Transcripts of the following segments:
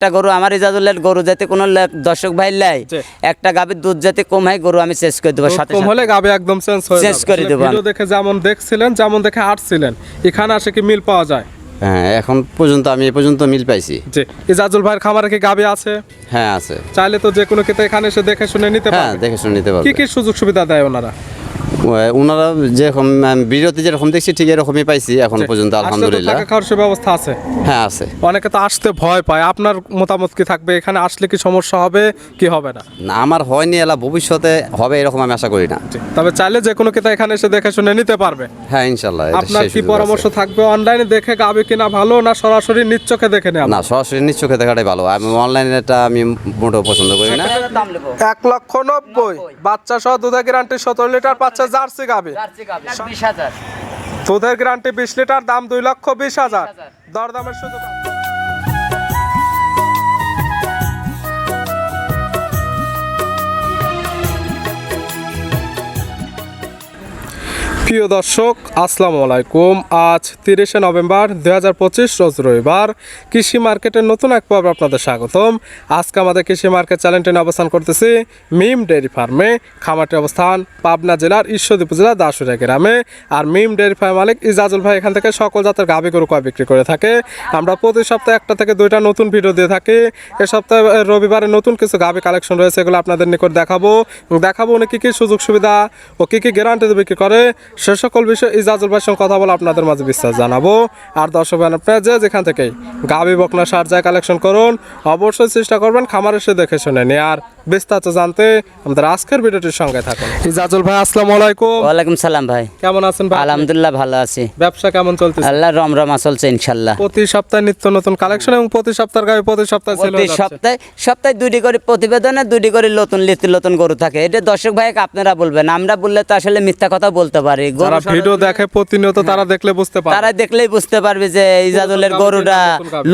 একটা গরু আমার ইজাজুল্লের গরু যাতে কোনো দর্শক ভাই লাই একটা গাভীর দুধ যাতে কম হয় গরু আমি শেষ করে দেবো সাথে কম হলে গাবে একদম চেঞ্জ হয়ে যাবে। করে দেবো। ভিডিও দেখে যেমন দেখছিলেন যেমন দেখে হাঁটছিলেন এখানে আসে কি মিল পাওয়া যায়? হ্যাঁ এখন পর্যন্ত আমি এ পর্যন্ত মিল পাইছি। যে ইজাজুল ভাইয়ের খামারে কি গাবে আছে? হ্যাঁ আছে। চাইলে তো যে কোনো ক্ষেত্রে এখানে এসে দেখে শুনে নিতে হ্যাঁ দেখে শুনে নিতে কি পারবে কি সুযোগ সুবিধা দেয় ওনারা? ওনারা যেরকম আম, ভিডিওতে যেরকম দেখছি ঠিক এরকমই পাইছি এখন পর্যন্ত আসলে তো আলহামদুলিল্লাহ। খাওয়ার সুব্যবস্থা আছে? হ্যাঁ আছে। অনেকে তো আসতে ভয় পায় আপনার মতামত কি থাকবে? এখানে আসলে কি সমস্যা হবে কি হবে না? না আমার হয়নি এলা ভবিষ্যতে হবে এরকম আমি আশা করি না। তবে চাইলে যে কোনো ক্ষেত্রে এখানে এসে দেখে শুনে নিতে পারবে। হ্যাঁ ইনশাল্লাহ আপনার কি পরামর্শ থাকবে অনলাইনে দেখে গাবে কিনা ভালো না সরাসরি নিজ চোখে দেখে নেওয়া? না সরাসরি নিজ চোখে দেখাটাই ভালো। আমি অনলাইনেটা আমি মোটেও পছন্দ করি না। এক লক্ষ নব্বই। বাচ্চা সহ দুধের গ্যারান্টি সতেরো লিটার বাচ্চা জার্সি গাবে। বিশ হাজার। দুধের গ্যারান্টি বিশ লিটার দাম দুই লক্ষ বিশ হাজার। দরদামের সুযোগ প্রিয় দর্শক, আসসালামু আলাইকুম। আজ তিরিশে নভেম্বর দু হাজার পঁচিশ, রোজ রবিবার। কৃষি মার্কেটের নতুন এক পর্ব আপনাদের স্বাগতম। আজকে আমাদের কৃষি মার্কেট চ্যানেলটি অবস্থান করতেছি মিম ডেয়ারি ফার্মে। খামারটি অবস্থান পাবনা জেলার ঈশ্বরদী উপজেলা দাসুরিয়া গ্রামে। আর মিম ডেয়ারি ফার্ম মালিক ইজাজুল ভাই এখান থেকে সকল জাতের গাভী গরু কয় বিক্রি করে থাকে। আমরা প্রতি সপ্তাহে একটা থেকে দুইটা নতুন ভিডিও দিয়ে থাকি। এ সপ্তাহে রবিবারে নতুন কিছু গাভী কালেকশন রয়েছে, এগুলো আপনাদের নিকট দেখাবো। দেখাবো উনি কী কী সুযোগ সুবিধা ও কী কী গ্যারান্টি বিক্রি করে। সে সকল বিষয়ে ইজাজুল ভাইয়ের সঙ্গে কথা বলে আপনাদের মাঝে বিশ্বাস জানাব। আর দর্শক ভাই আপনারা যে যেখান থেকে গাভী বকনা সার যায় কালেকশন করুন অবশ্যই চেষ্টা করবেন খামার এসে দেখে শুনে নিয়ে। আর বিস্তারিত জানতে আমাদের আজকের ভিডিওটির সঙ্গে থাকুন। ইজাজুল ভাই আসসালামু আলাইকুম। ওয়ালাইকুম সালাম ভাই। কেমন আছেন ভাই? আলহামদুলিল্লাহ ভালো আছি। ব্যবসা কেমন চলতেছে? আল্লাহ রম রমরমা চলছে ইনশাল্লাহ প্রতি সপ্তাহে নিত্য নতুন কালেকশন এবং প্রতি সপ্তাহের গায়ে প্রতি সপ্তাহে সেল প্রতি সপ্তাহে সপ্তাহে দুটি করে প্রতিবেদনে দুটি করে নতুন লিস্ট নতুন গরু থাকে। এটা দর্শক ভাই আপনারা বলবেন আমরা বললে তো আসলে মিথ্যা কথা বলতে পারি। যারা ভিডিও দেখে প্রতিনিয়ত তারা দেখলে বুঝতে পারে তারা দেখলেই বুঝতে পারবে যে ইজাদুলের গরুটা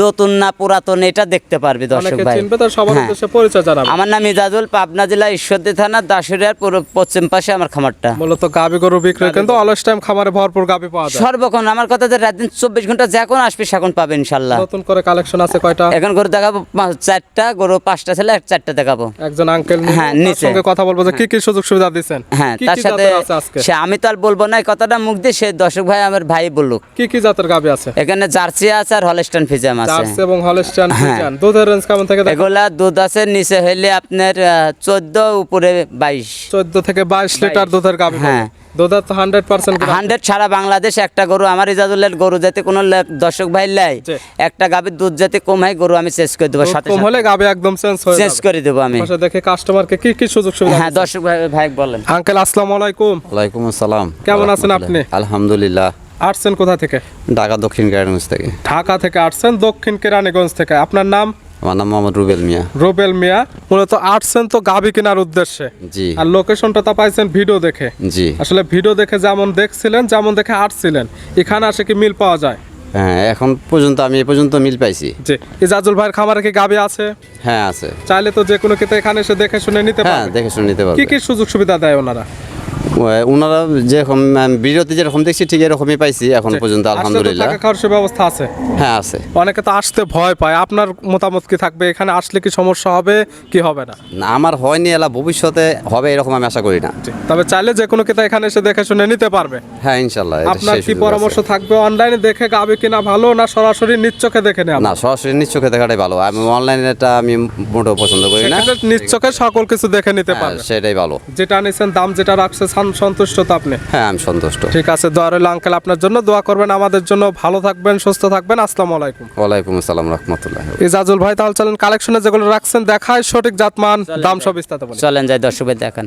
নতুন না পুরাতন এটা দেখতে পারবে দর্শক ভাই। চিনবে তার সবার হ্যাঁ। উদ্দেশ্যে পরিচয় জানাবে। আমার নাম ইজাজুল পাবনা জেলা ঈশ্বরদী থানা দাসুরিয়ার পশ্চিম পাশে আমার খামারটা। মূলত গাবি গরু কিন্তু অলস টাইম খামারে ভরপুর গাবি পাওয়া যায়। সর্বক্ষণ আমার কথা যে রাত দিন চব্বিশ ঘণ্টা যখন আসবে সেখন পাবে ইনশাল্লাহ। নতুন করে কালেকশন আছে কয়টা? এখন গরু দেখাবো চারটা গরু পাঁচটা ছেলে চারটা দেখাবো। একজন আঙ্কেল হ্যাঁ, নিচে। কথা বলব যে কি কি সুযোগ সুবিধা দিচ্ছেন? হ্যাঁ তার সাথে আমি তো আর বলব না এই কথাটা মুখ দিয়ে সে দর্শক ভাই আমার ভাই বলুক। কি কি জাতের গাবি আছে? এখানে জার্সি আছে আর হলস্টান ফিজাম আছে। জার্সি এবং হলস্টান ফিজাম দুধের রেঞ্জ কেমন থাকে এগুলা দুধ আছে নিচে হইলে আপনার চোদ্দ উপরে বাইশ। 14 থেকে 22 লিটার দুধের গাবি হ্যাঁ। দুধের তো 100% হান্ড্রেড সারা বাংলাদেশ একটা গরু আমার ইজাজুল্লের গরু যাতে কোনো দর্শক ভাই লাই একটা গাভীর দুধ যাতে কম হয় গরু আমি শেষ করে দেবো সাথে কম হলে গাবি একদম চেঞ্জ হয়ে শেষ করে দেবো আমি। দেখে কাস্টমারকে কি কি সুযোগ সুবিধা হ্যাঁ দর্শক ভাই ভাই বলেন। আঙ্কেল আসসালামু আলাইকুম। ওয়ালাইকুম আসসালাম। কেমন আছেন আপনি? আলহামদুলিল্লাহ। আসছেন কোথা থেকে? ঢাকা দক্ষিণ থেকে। ঢাকা থেকে আসছেন দক্ষিণ কেরানীগঞ্জ থেকে। আপনার নাম? আমার নাম মোহাম্মদ রুবেল মিয়া। রুবেল মিয়া মূলত আসছেন তো গাবি কেনার উদ্দেশ্যে। জি। আর লোকেশনটা তা পাইছেন ভিডিও দেখে। জি। আসলে ভিডিও দেখে যেমন দেখছিলেন যেমন দেখে আসছিলেন এখানে আসে কি মিল পাওয়া যায়? হ্যাঁ এখন পর্যন্ত আমি এ পর্যন্ত মিল পাইছি। যে ইজাজুল ভাইয়ের খামারে কি গাবি আছে? হ্যাঁ আছে। চাইলে তো যে কোনো ক্ষেত্রে এখানে এসে দেখে শুনে নিতে পারবে। হ্যাঁ দেখে শুনে নিতে পারবে। কি কি সুযোগ সুবিধা দেয় ওনারা? ওনারা যেরকম ভিডিওতে যেরকম দেখছি ঠিক এরকমই পাইছি এখন পর্যন্ত আলহামদুলিল্লাহ। থাকা খাওয়ার সুব্যবস্থা আছে। হ্যাঁ আছে। অনেকে তো আসতে ভয় পায় আপনার মতামত কি থাকবে? এখানে আসলে কি সমস্যা হবে কি হবে না? না আমার হয়নি এলা ভবিষ্যতে হবে এরকম আমি আশা করি না। তবে চাইলে যে কোনো ক্ষেত্রে এখানে এসে দেখে শুনে নিতে পারবে। হ্যাঁ ইনশাল্লাহ আপনার কি পরামর্শ থাকবে? অনলাইনে দেখে গাবি কিনা ভালো না সরাসরি নিজ চোখে দেখে নেওয়া? না সরাসরি নিজ চোখে দেখাটাই ভালো। আমি অনলাইনে এটা আমি মোটেও পছন্দ করি না। চোখে সকল কিছু দেখে নিতে হ্যাঁ, পারবে। সেটাই ভালো। যেটা নিছেন দাম যেটা রাখছে সন্তুষ্ট তো আপনি? হ্যাঁ আমি সন্তুষ্ট। ঠিক আছে দোয়া রইল আঙ্কেল আপনার জন্য। দোয়া করবেন আমাদের জন্য। ভালো থাকবেন সুস্থ থাকবেন। আসসালামু আলাইকুম। ওয়ালাইকুম আসসালাম রহমতুল্লাহ ইজাজুল ভাই তাহলে চলেন কালেকশনে যেগুলো রাখছেন দেখায় সঠিক জাতমান দাম সব বিস্তারিত চলেন যাই দর্শকদের ভাই দেখান।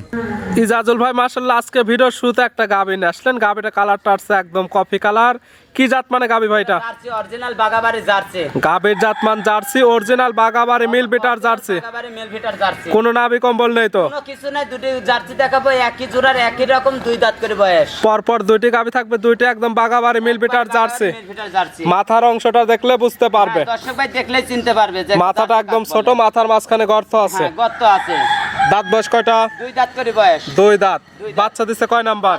ইজাজুল ভাই মার্শাল্লাহ আজকে ভিডিওর শুরুতে একটা গাবি নিয়ে আসলেন। গাবিটা কালারটা আসছে একদম কফি কালার। কি জাত মানে গাবি ভাইটা অরিজিনাল বাগাবাড়ি জার্সি। গাবির জাতমান জার্সি অরিজিনাল বাগাবাড়ি মিল বিটার জার্সি। বাগাবাড়ি মেল ভিটার জার্সি। কোনো নাবি কম্বল নেই তো? কোনো কিছু নাই দুটি জার্সি দেখাবো একই জোড়ার একই রকম দুই দাঁত করে বয়স। পরপর দুইটি গাবি থাকবে দুইটি একদম বাগাবাড়ি মিল বিটার জার্সি। মাথার অংশটা দেখলে বুঝতে পারবে। হ্যাঁ, দর্শক ভাই দেখলেই চিনতে পারবে যে মাথাটা একদম ছোট মাথার মাঝখানে গর্ত আছে। হ্যাঁ, গর্ত আছে। দাঁত বয়স কয়টা? দুই দাঁত করে বয়স। দুই দাঁত। বাচ্চা দিছে কয় নাম্বার?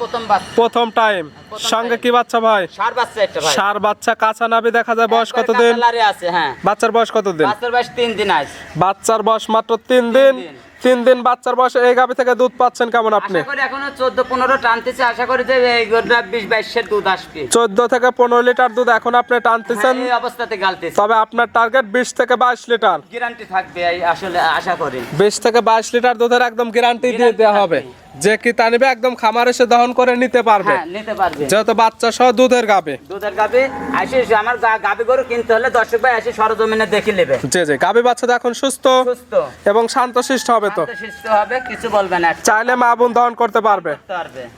প্রথম প্রথম টাইম। সঙ্গে কি বাচ্চা ভাই? সার বাচ্চা একটা ভাই। সার বাচ্চা কাঁচা নাবি দেখা যায় বয়স কত দিন আছে হ্যাঁ। বাচ্চার বয়স কত দিন বাচ্চার বয়স তিন দিন আছে বাচ্চার বয়স মাত্র তিন দিন। দিন। তিন দিন বাচ্চার বয়সে এই গাভি থেকে দুধ পাচ্ছেন কেমন আপনি? এখনও চোদ্দ পনেরো টানতেছে। আশা করি যে এই বিশ বাইশের দুধ আসবে। চোদ্দ থেকে পনেরো লিটার দুধ এখন আপনি টানতেছেন। হ্যাঁ, এই অবস্থাতে গালতেছে। তবে আপনার টার্গেট বিশ থেকে বাইশ লিটার। গ্যারান্টি থাকবে আসলে আশা করি। বিশ থেকে বাইশ লিটার দুধের একদম গ্যারান্টি দিয়ে দেওয়া হবে। যে কি তা নিবে একদম খামার এসে দহন করে নিতে পারবে। হ্যাঁ নিতে পারবে। যেহেতু বাচ্চা সহ দুধের গাবে দুধের গাবি আসে আমার গাবি গরু কিনতে হলে দর্শক ভাই এসে সরজমিনে দেখে নেবে। জি জি গাবি বাচ্চা তো এখন সুস্থ সুস্থ। এবং শান্তশিষ্ট হবে তো। সুস্থ হবে কিছু বলবে না। চাইলে মা বোন দহন করতে পারবে।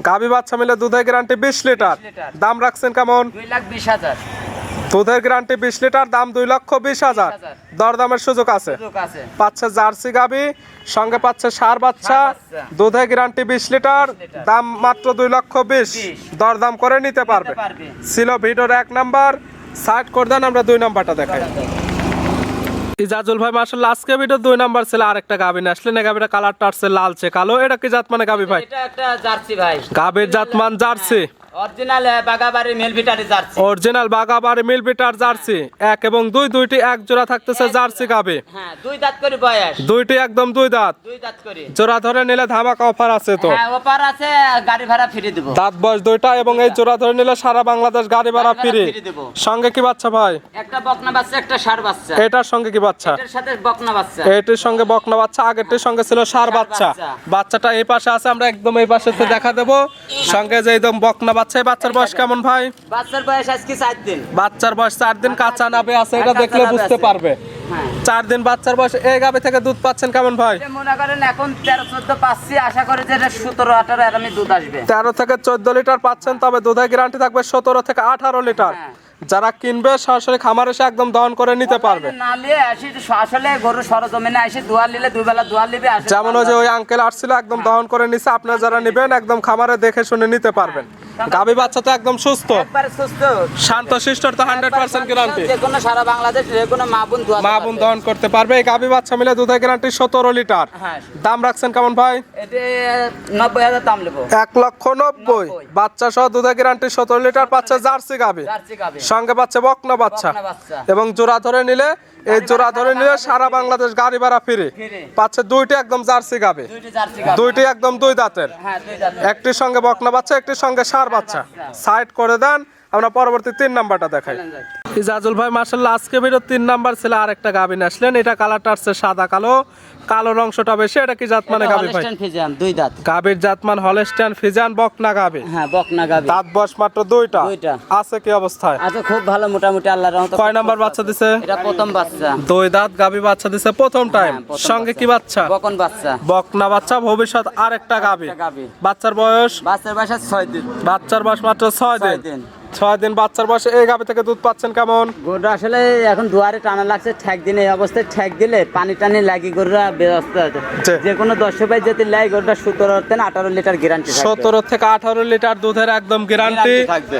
গাবি বাচ্চা মিলে দুধের গ্যারান্টি বিশ লিটার। লিটার। দাম রাখছেন কেমন? দুই লাখ বিশ হাজার। দুধের গ্যারান্টি বিশ লিটার দাম দুই লক্ষ বিশ হাজার। দরদামের সুযোগ আছে। পাচ্ছে জার্সি গাবি সঙ্গে পাচ্ছে সার বাচ্চা। দুধে গ্যারান্টি বিশ লিটার। দাম মাত্র দুই লক্ষ বিশ। বিশ। দরদাম করে নিতে পারবে। ছিল ভিডিওর এক নাম্বার। সার্ট করে দেন আমরা দুই নাম্বারটা দেখাই। ইজাজুল ভাই মার্শাল্লাহ আজকে ভিডিও দুই নাম্বার ছিল আরেকটা গাবি নিয়ে আসলেন। এই গাবিটা কালারটা আসছে লালচে। কালো এটা কি জাত মানে গাবি ভাই? এটা একটা জার্সি ভাই। গাবির জাতমান জার্সি। অরিজিনাল বাগাবাড়ি মেলভিটারি জার্সি। অরিজিনাল বাগাবাড়ি মিলবিটার জার্সি। এক এবং দুই দুইটি এক জোড়া থাকতেছে জার্সি গাবি। হ্যাঁ দুই দাঁত করে বয়স। দুইটি একদম দুই দাঁত। দুই দাঁত করে। জোড়া ধরে নিলে ধামাকা অফার আছে তো? হ্যাঁ ওপার আছে গাড়ি ভাড়া ফিরে দেবো। দাঁত বয়স দুইটা এবং এই জোড়া ধরে নিলে সারা বাংলাদেশ গাড়ি ভাড়া ফ্রি। সঙ্গে কি বাচ্চা ভাই? একটা বকনা বাচ্চা একটা সার বাচ্চা। এটার সঙ্গে কি বাচ্চা। এটার সাথে বকনা বাচ্চা। এটির সঙ্গে বকনা বাচ্চা আগেরটির সঙ্গে ছিল সার বাচ্চা। বাচ্চা। বাচ্চাটা এই পাশে আছে আমরা একদম এই পাশে দেখা দেবো। সঙ্গে যে একদম বকনা বাচ্চা এই বাচ্চার বয়স কেমন ভাই? বাচ্চার বয়স আজকে চার দিন। বাচ্চার বয়স চার দিন কাঁচা নাবে আছে এটা দেখলে বুঝতে পারবে। চার দিন বাচ্চার বয়স এই গাবে থেকে দুধ পাচ্ছেন কেমন ভাই? মনে করেন এখন তেরো চোদ্দ পাচ্ছি আশা করি যে সতেরো আঠারো এরমই দুধ আসবে। তেরো থেকে চোদ্দ লিটার পাচ্ছেন তবে দুধের গ্যারান্টি থাকবে সতেরো থেকে আঠারো লিটার। হ্যাঁ। যারা কিনবে সরাসরি খামার এসে একদম দহন করে নিতে পারবে। না নিয়ে আসি আসলে গরু সরজমিনে আসি দুয়ার নিলে দুই বেলা দুয়ার নিবে যেমন ওই যে ওই আঙ্কেল আসছিল একদম দহন করে নিছে আপনারা যারা নেবেন একদম খামারে দেখে শুনে নিতে পারবেন। গাবি বাচ্চা তো একদম সুস্থ। একবারে সুস্থ। শান্ত শিষ্ট তো হান্ড্রেড পার্সেন্ট গ্যারান্টি যে কোনো সারা বাংলাদেশ যে কোনো মা বোন দুয়ার মা বোন দহন করতে পারবে। এই গাবি বাচ্চা মিলে দুধের গ্যারান্টি সতেরো লিটার। হ্যাঁ। দাম রাখছেন কেমন ভাই? নব্বই হাজার দাম নেব। এক লক্ষ নব্বই। বাচ্চা সহ দুধের গ্যারান্টি সতেরো লিটার পাচ্ছে জার্সি গাবি সঙ্গে পাচ্ছে বকনা বাচ্চা। এবং জোড়া ধরে নিলে এই জোড়া ধরে নিলে সারা বাংলাদেশ গাড়ি ভাড়া ফিরে। পাচ্ছে দুইটি একদম জার্সি গাবে দুইটি একদম দুই দাঁতের। হ্যাঁ দুই দাঁত একটির সঙ্গে বকনা বাচ্চা একটির সঙ্গে সার বাচ্চা। সাইড করে দেন। আমরা পরবর্তী তিন নাম্বারটা দেখাই। ইজাজুল ভাই মার্শাল্লাহ আজকে ভিডিও তিন নাম্বার ছিল আরেকটা গাবিন আসলেন। এটা কালারটা আসছে সাদা কালো। কালোর অংশটা বেশি এটা কি জাত মানে এটা গাবি ভাই? হলস্টাইন দুই দাঁত। গাবির জাতমান হলেস্টান ফিজান বকনা গাবি হ্যাঁ বকনা গাবি দাঁত বয়স মাত্র দুইটা। দুইটা। আছে কি অবস্থায়? আচ্ছা খুব ভালো মোটামুটি আল্লাহর রহমতে কয় নাম্বার বাচ্চা দিছে? এটা প্রথম বাচ্চা। দুই দাঁত গাবি বাচ্চা দিছে প্রথম টাইম হ্যাঁ, সঙ্গে কি বাচ্চা? বকন বাচ্চা। বকনা বাচ্চা ভবিষ্যৎ আরেকটা একটা গাবি। বাচ্চার বয়স? বাচ্চার বয়স আছে ছয় দিন। বাচ্চার বয়স মাত্র ছয় ছয় দিন। দিন। ছয় দিন বাচ্চার বয়সে এই গাবি থেকে দুধ পাচ্ছেন কেমন? গরুটা আসলে এখন দুয়ারে টানা লাগছে ঠেক দিনে এই অবস্থায় ঠেক দিলে পানি টানি লাগি গরুরা ব্যস্ত আছে। যে কোনো দর্শক ভাই যদি লাই গরুটা সতেরো থেকে আঠারো লিটার গ্যারান্টি সতেরো থেকে আঠারো লিটার দুধের একদম গ্যারান্টি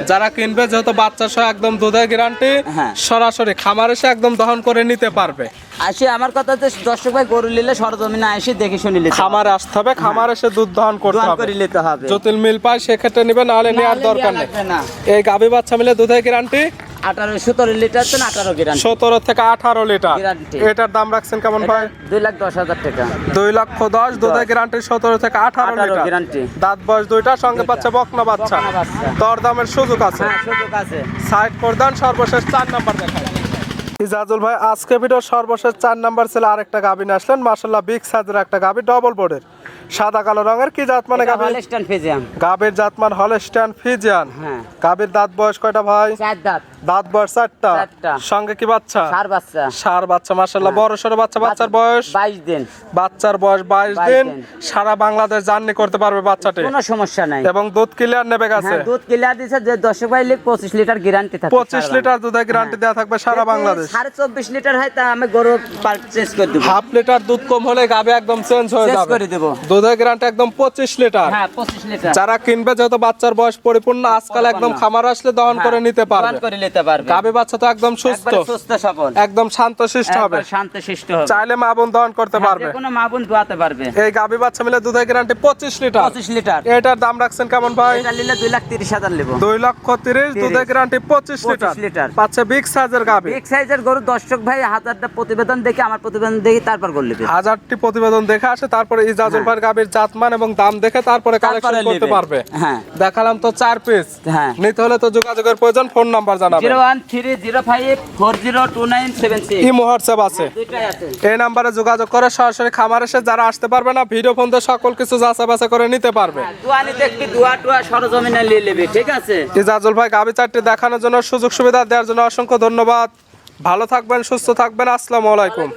যারা কিনবে যেহেতু বাচ্চা সহ একদম দুধের গ্যারান্টি। সরাসরি খামার এসে একদম দহন করে নিতে পারবে। আসি আমার কথা হচ্ছে দর্শক ভাই গরু নিলে সরজমিনে আসি দেখে শুনে নিতে। খামারে আসতে হবে খামার এসে দুধ দহন করতে হবে। করে নিতে হবে। জটিল মিল পায় সেক্ষেত্রে নিবে নাহলে নেওয়ার দরকার নেই। এই গাভী বাচ্চা মিলে দুধের গ্যারান্টি আঠারো সতেরো লিটার তো আঠারো গ্যারান্টি সতেরো থেকে আঠারো লিটার। এটার দাম রাখছেন কেমন ভাই? দুই লাখ দশ হাজার টাকা। দুই লক্ষ দশ দুধের গ্যারান্টি সতেরো থেকে আঠারো 18 লিটার guarantee। দাঁত বয়স দুইটা সঙ্গে পাচ্ছে বকনা বাচ্চা। দর দামের সুযোগ আছে। হ্যাঁ সুযোগ আছে। সাইড প্রদান সর্বশেষ চার নাম্বার দেখায় ইজাজুল ভাই, আজকে ভিডিও সর্বশেষ চার নাম্বার ছেলে আরেকটা গাভী নিয়ে আসলেন। মার্শাল্লাহ বিগ সাইজের একটা গাভী ডবল বোর্ডের সাদা কালো রঙের কি জাত মানে গাভী হলস্টাইন ফ্রিজিয়ান গাভীর জাতমান হলস্টাইন ফিজিয়ান হ্যাঁ। গাভীর দাঁত বয়স কয়টা ভাই? চার দাঁত। দাঁত বয়স চারটা। সঙ্গে কি বাচ্চা? চার বাচ্চা। সার বাচ্চা মার্শাল্লাহ বড় সড়ো বাচ্চা বাচ্চার বয়স? বাইশ দিন। বাচ্চার বয়স 22 দিন। সারা বাংলাদেশ জার্নি করতে পারবে বাচ্চাটি। কোনো সমস্যা নাই। এবং দুধ ক্লিয়ার নেবে গেছে হ্যাঁ দুধ কিলার দিছে। যে দর্শক ভাই লিখ পঁচিশ লিটার গ্যারান্টি থাকে পঁচিশ লিটার দুধের গ্যারান্টি দেওয়া থাকবে সারা বাংলাদেশ। সাড়ে চব্বিশ লিটার হয় তা আমি গরু পারচেস করে দেবো। হাফ লিটার দুধ কম হলে গাবে একদম চেঞ্জ হয়ে যাবে। চেঞ্জ করে দেবো। দুধের গ্যারান্টি একদম পঁচিশ লিটার। হ্যাঁ পঁচিশ লিটার। যারা কিনবে যেহেতু বাচ্চার বয়স পরিপূর্ণ আজকাল একদম খামার আসলে দহন করে নিতে হ্যাঁ, পারবে করে নিতে পারবে। গাভী বাচ্চা তো একদম সুস্থ। একদম শান্ত শিষ্ট হবে। চাইলে মা বোন দহন করতে হ্যাঁ, পারবে। কোনো মা বোন দোয়াতে পারবে। এই গাভী বাচ্চা মিলে দুধের গ্যারান্টি পঁচিশ লিটার। পঁচিশ লিটার। এটার দাম রাখছেন কেমন ভাই? নিলে দুই লাখ তিরিশ হাজার নেব। দুই লক্ষ তিরিশ দুধের গ্যারান্টি পঁচিশ লিটার। লিটার। পাচ্ছে বিগ সাইজের গাভী। বিগ সাইজের গরু দর্শক ভাই হাজারটা প্রতিবেদন দেখে আমার প্রতিবেদন দেখি তারপর হাজারটি প্রতিবেদন দেখে আসে তারপরে ইজাজুল ভাইয়ের গাভীর জাতমান এবং দাম দেখে তারপরে কালেকশন করতে পারবে। হ্যাঁ। দেখালাম তো চার পিস হ্যাঁ। নিতে হলে তো যোগাযোগের প্রয়োজন ফোন নাম্বার জানাবেন। Seven six. ইমো হোয়াটসঅ্যাপ আছে। দুইটাই আছে। এই নাম্বারে যোগাযোগ করে সরাসরি খামার এসে যারা আসতে পারবে না ভিডিও ফোন দিয়ে সকল কিছু যাচাই বাছাই করে নিতে পারবে। দোয়া নিতে একটু দোয়া টোয়া সরজমিনে নিয়ে নেবে ঠিক আছে? ইজাজুল ভাই গাভী চারটি দেখানোর জন্য সুযোগ সুবিধা দেওয়ার জন্য অসংখ্য ধন্যবাদ। ভালো থাকবেন সুস্থ থাকবেন। আসসালামু আলাইকুম।